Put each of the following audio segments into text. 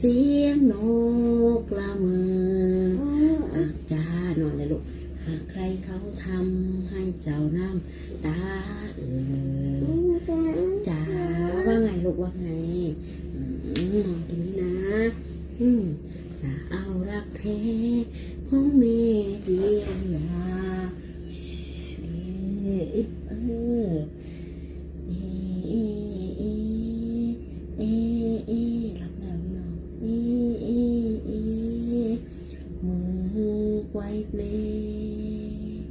เสียงนกกละเมออากจ้านอนเลยลูกหากใครเขาทำให้เจ้าน้ำตาเออจ้าว่าไงลูกว่าไงอืมนอนตรงนี้นะ อืมจะเอารักแท้ของเมเดียนยาเอ๊ะเอ อไกวเพลง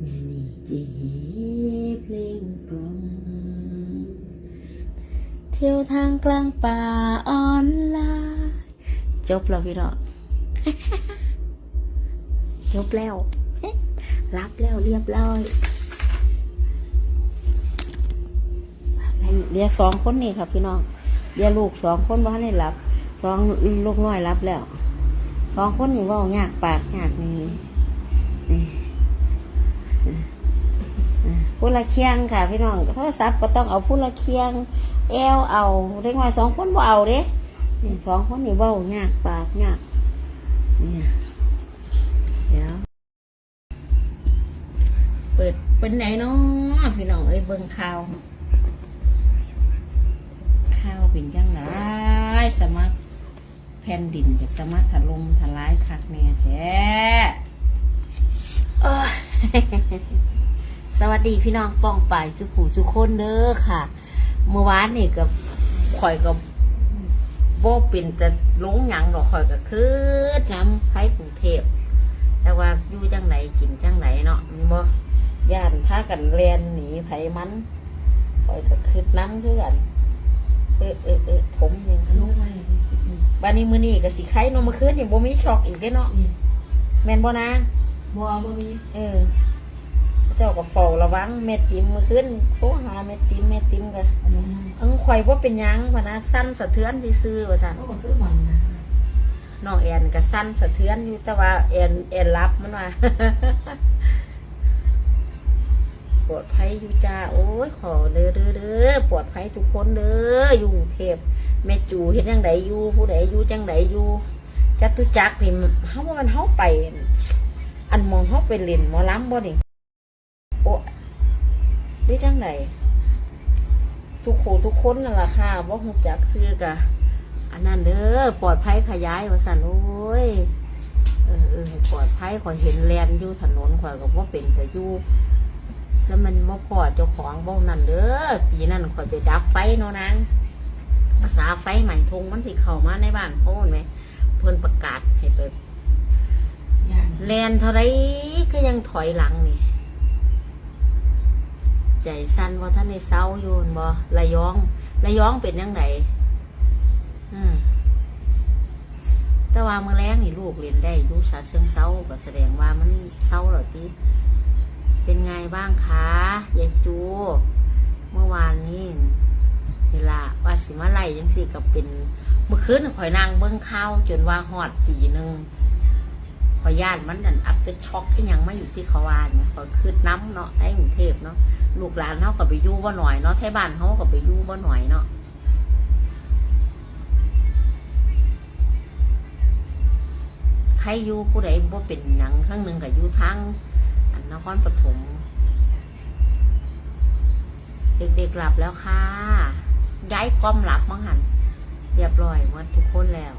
แม่นี่จีเพลงกล่อมเที่ยวทางกลางป่าออนลน์จบแล้วพี่น้องจบแล้ว รับแล้วเรียบร้อยเรียสองคนนี่ครับพี่น้องเรียลูกสองคนว่าให้รับสองลูกน้อยรับแล้ว สองคนนี่เว่ายากปากยากนี่นี่ผู้ละเคียงค่ะ พี่น้องโทรศัพท์ก็ต้องเอาผู้ละเคียง แอลเอาเด็กน้อยสองคนบ่เอาเด้นี่สองคนนี่เว้ายากปากยากเนี่ยเดี๋ยวเปิดเป็นไหนเนาะพี่น้องเอ้ยเบิ่งข่าวข่าวเป็นจังไรสมัคร แผ่นดินจะสมัครถล่มทลายคักแน่แท้เอ้ยสวัสดีพี่น้องป้องป่ายจุกผูจุกคนเด้อค่ะ เมื่อวานนี่กับข่อยกับโบเป็นจะลงหยังดอกข่อยก็คือน้ำไผ่กรุงเทพแต่ว่าอยู่จังไหนกินจังไหนเนาะมันบ่ย่านพากันเรียนหนีไผมันข่อยก็คือน้ำคือกันเออเออเออผม บ้านนี้มื้อนี้ก็สิไข่เนาะเมื่อคืนนี่บ่มีช็อกอีกเด้เนาะแม่นบ่นะ บัวบ่มีเออเจ้าก็เฝ้าระวังเม็ดติมเมื่อคืนโทรหาเม็ดติมเม็ดติมก็อันนั้นอังข่อยว่าเป็นหยังพะนะสั้นสะเทือนซื่อๆว่าซั่นก็คือมันนะน้องแอนก็สั้นสะเทือนอยู่แต่ว่าแอนแอนรับมันว่า ปลอดภัยอยู่จ้าโอ้ยขอเด้อเด้อเด้อปลอดภัยทุกคนเด้ออยู่กรุงเทพ แม่จูเฮ็ดจังไดอยู่ผู้ใดอยู่จังไดอยู่จตุจักรนี่เฮาว่ามันเฮาไป อันมองเฮาไปเล่นหมอลำบ่นี่โอ้ได้จังไดทุกคนทุกคนนั่นล่ะค่ะบ่ฮู้จักซื้อกะอันนั้นเด้อปลอดภัยขยายว่าสั่นโอ้ยเออเออปลอดภัยขอยเห็นแลนอยู่ถนนข่อยก็บ่เป็นแต่อยู่แล้วมันบ่พอเจ้าของบ่นั่นเด้อปีนั้นข่อยไปดับไฟเนาะนาง ภาษาไฟใหม่ทงมันสิเข้ามาในบ้านโพ้นไหมเพิ่นประกาศให้ไปย่านแลนเท่าไรก็ยังถอยหลังนี่ ใจสั้นว่าท่านในเศร้าอยู่หั่นบ่ระยองระยองเป็นยังไงอืมแต่ว่าเมื่อแรงนี่ลูกเรียนได้อยูชาเชิงเศร้าก็แสดงว่ามันเศร้าเหรอที่เป็นไงบ้างคะยายจู เมื่อวานนี้ เวลาว่าสิมาไล่ยังสิกับเป็นเมื่อคืนข่อยนางเบิ้งข้าวจนว่าหอดตีหนึ่งขอยญาติมันนั่นอัพเดช็อกที่ยังไม่อยู่ที่เขาวานเนี่ยขอยคืดน้ำเนาะไอ้กรุงเทพเนาะลูกหลานเขาก็ไปยู่บ่หน่อยเนาะไทบ้านเขาก็ไปยู่บ่หน่อยเนาะใครยู่ผู้ใดบ่เป็นหนังครั้งหนึ่งก็อยู่ทางอันนครปฐมเด็กๆหลับแล้วค่ะ ย้ายกลมหลับมังหันเรียบร้อยหมดทุกคนแล้ว